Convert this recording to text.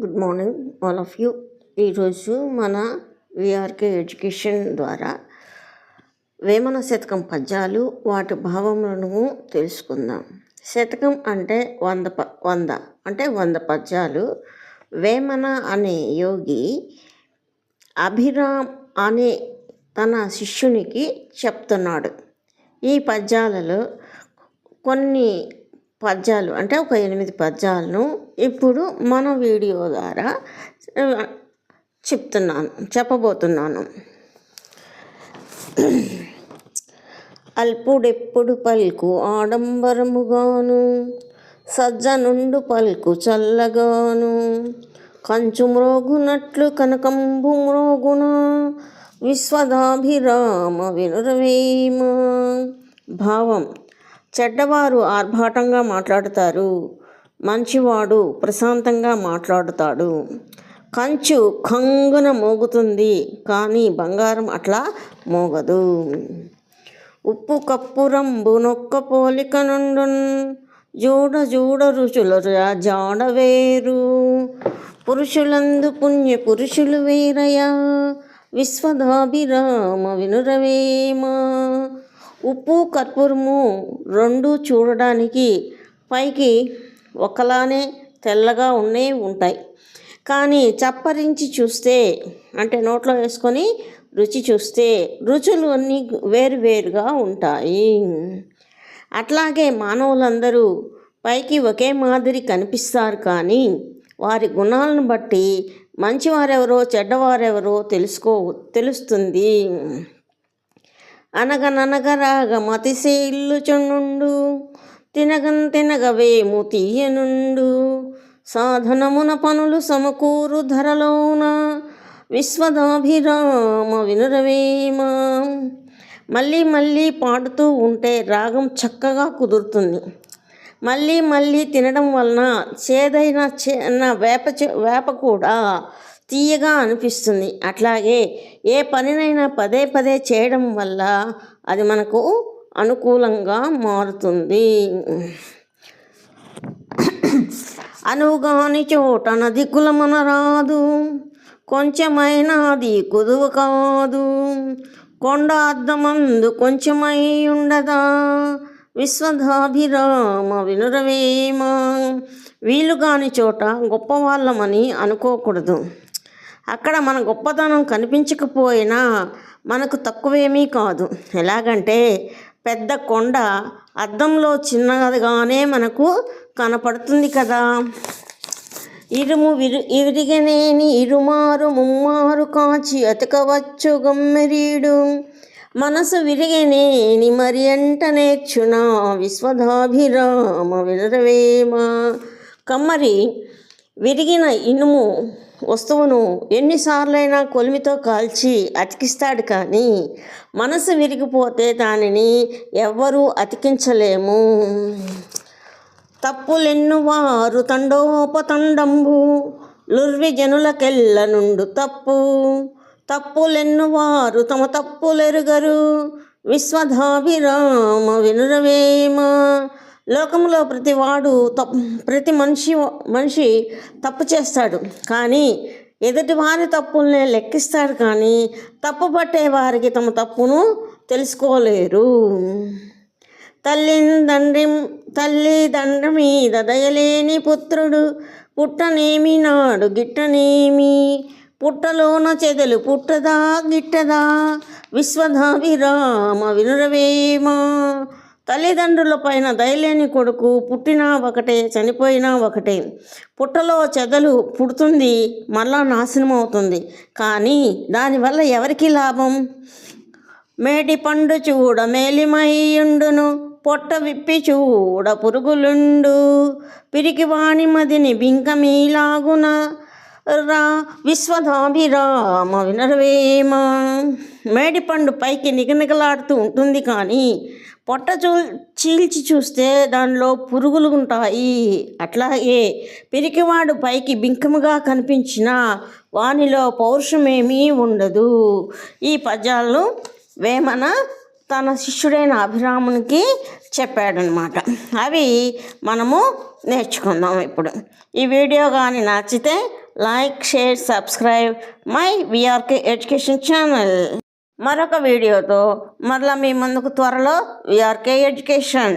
Good morning all of you. ఈరోజు మన VRK education ద్వారా వేమన శతకం పద్యాలు వాటి భావములను తెలుసుకుందాం. శతకం అంటే వంద ప వంద అంటే వంద పద్యాలు. వేమన అనే యోగి అభిరామ్ అనే తన శిష్యునికి చెప్తున్నాడు. ఈ పద్యాలలో కొన్ని పద్యాలు అంటే ఒక ఎనిమిది పద్యాలను ఇప్పుడు మన వీడియో ద్వారా చెప్తున్నాను చెప్పబోతున్నాను. అల్పుడెప్పుడు పలుకు ఆడంబరముగాను సజ్జనుండు పలుకు చల్లగాను కంచు మ్రోగునట్లు కనకంబు మ్రోగున విశ్వదాభిరామ వినురవేమ. భావం చెడ్డవారు ఆర్భాటంగా మాట్లాడుతారు. మంచివాడు ప్రశాంతంగా మాట్లాడుతాడు. కంచు కంగున మోగుతుంది కానీ బంగారం అట్లా మోగదు. ఉప్పు కప్పురంబు బునొక్క పోలిక నుండున్ జూడ జూడ రుచుల జాడ వేరు. పురుషులందు పుణ్య పురుషులు వేరయా విశ్వదాభిరామ వినురవేమా. ఉప్పు కర్పూరము రెండు చూడడానికి పైకి ఒకలానే తెల్లగా ఉండే ఉంటాయి. కానీ చప్పరించి చూస్తే అంటే నోట్లో వేసుకొని రుచి చూస్తే రుచులు అన్నీ వేరువేరుగా ఉంటాయి. అట్లాగే మానవులందరూ పైకి ఒకే మాదిరి కనిపిస్తారు కానీ వారి గుణాలను బట్టి మంచివారెవరో చెడ్డవారెవరో తెలుసుకో తెలుస్తుంది. అనగననగరాగ మతిశీల్లుచుండు తినగన్ తినగవేము తీయనుండు సాధనమున పనులు సమకూరు ధరలోన విశ్వదాభిరామ వినురవేమ. మళ్ళీ మళ్ళీ పాడుతూ ఉంటే రాగం చక్కగా కుదురుతుంది. మళ్ళీ మళ్ళీ తినడం వలన చేదైన చిన్న వేప చె- వేప కూడా తీయగా అనిపిస్తుంది. అట్లాగే ఏ పనినైనా పదే పదే చేయడం వల్ల అది మనకు అనుకూలంగా మారుతుంది. అనువుగాని చోట నది కులమనరాదు. కొంచెమైనా అది కుదువు కాదు. కొండ అద్దమందు కొంచెమై ఉండదా విశ్వధాభిరామ వినురవేమ? వీలు కాని చోట గొప్పవాళ్ళమని అనుకోకూడదు. అక్కడ మన గొప్పతనం కనిపించకపోయినా మనకు తక్కువేమీ కాదు. ఎలాగంటే పెద్ద కొండ అద్దంలో చిన్నగానే మనకు కనపడుతుంది కదా. ఇరుము విరు ఇరిగనేని ఇరుమారు ముమ్మారు కాచి అతకవచ్చు గమ్మెరీడు. మనసు విరిగనేని మరి అంట నేర్చునా విశ్వధాభిరామ వినరవేమ కమ్మరి విరిగిన ఇనుము వస్తువును ఎన్నిసార్లైనా కొలిమితో కాల్చి అతికిస్తాడు కానీ మనసు విరిగిపోతే దానిని ఎవ్వరూ అతికించలేము. తప్పులెన్నువారు తండోపతండంబు లుర్వి జనులకెల్ల నుండు తప్పు. తప్పులెన్నువారు తమ తప్పులెరుగరు విశ్వధాభిరామ వినురవేమ. లోకంలో ప్రతివాడు తప్ ప్రతి మనిషి మనిషి తప్పు చేస్తాడు. కానీ ఎదుటి వారి తప్పుల్ని లెక్కిస్తాడు కానీ తప్పు పట్టే వారికి తమ తప్పును తెలుసుకోలేరు. తల్లి తండ్రి తల్లి తండ్రి మీద దయలేని పుత్రుడు పుట్టనేమి నాడు గిట్టనేమి? పుట్టలోన చెదలు పుట్టదా గిట్టదా? విశ్వధాభిరామ వినురవేమా? తల్లిదండ్రుల పైన దయలేని కొడుకు పుట్టినా ఒకటే చనిపోయినా ఒకటే. పుట్టలో చెదలు పుడుతుంది మళ్ళా నాశనం అవుతుంది కానీ దానివల్ల ఎవరికి లాభం? మేటి పండు చూడ మేలిమయ్యుండును పొట్ట విప్పి చూడ పురుగులుండు. పిరికి వాణి మదిని బింకమీలాగున రా విశ్వధాభిరామ వినరవేమ? మేడి పండు పైకి నిగనిగలాడుతూ ఉంటుంది కానీ పొట్ట చూ చీల్చి చూస్తే దానిలో పురుగులు ఉంటాయి. అట్లాగే పిరికివాడు పైకి బింకముగా కనిపించినా వానిలో పౌరుషమేమీ ఉండదు. ఈ పద్యాలను వేమన తన శిష్యుడైన అభిరామునికి చెప్పాడనమాట. అవి మనము నేర్చుకుందాం ఇప్పుడు. ఈ వీడియో కానీ నచ్చితే like share subscribe my VRK education channel. మరొక వీడియోతో మరలా మీ ముందుకు త్వరలో విఆర్కే ఎడ్యుకేషన్.